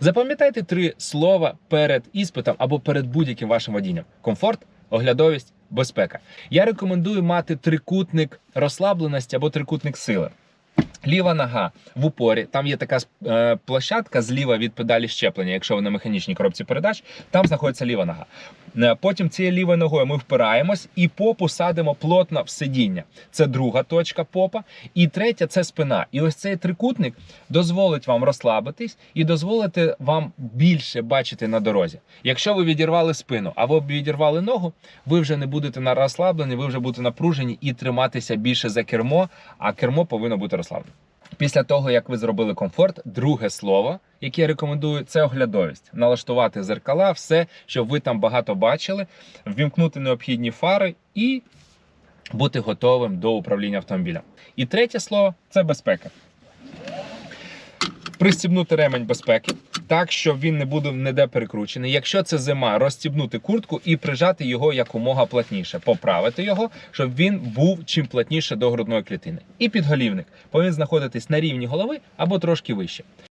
Запам'ятайте три слова перед іспитом або перед будь-яким вашим водінням: комфорт, оглядовість, безпека. Я рекомендую мати трикутник розслабленості або трикутник сили. Ліва нога в упорі, там є така е, площадка зліва від педалі щеплення, якщо ви на механічній коробці передач, там знаходиться ліва нога. Е, Потім цією лівою ногою ми впираємось і попу садимо плотно в сидіння. Це друга точка попа. І третя це спина. І ось цей трикутник дозволить вам розслабитись і дозволити вам більше бачити на дорозі. Якщо ви відірвали спину або відірвали ногу, ви вже не будете на розслаблені, ви вже будете напружені і триматися більше за кермо, а кермо повинно бути розслаблене. Після того, як ви зробили комфорт, друге слово, яке я рекомендую, це оглядовість. Налаштувати зеркала, все, що ви там багато бачили, ввімкнути необхідні фари і бути готовим до управління автомобілем. І третє слово це безпека. Пристібнути ремень безпеки так, щоб він не буде ніде перекручений. Якщо це зима, розстібнути куртку і прижати його якомога плотніше, поправити його, щоб він був чим плотніше до грудної клітини. І підголівник повинен знаходитись на рівні голови або трошки вище.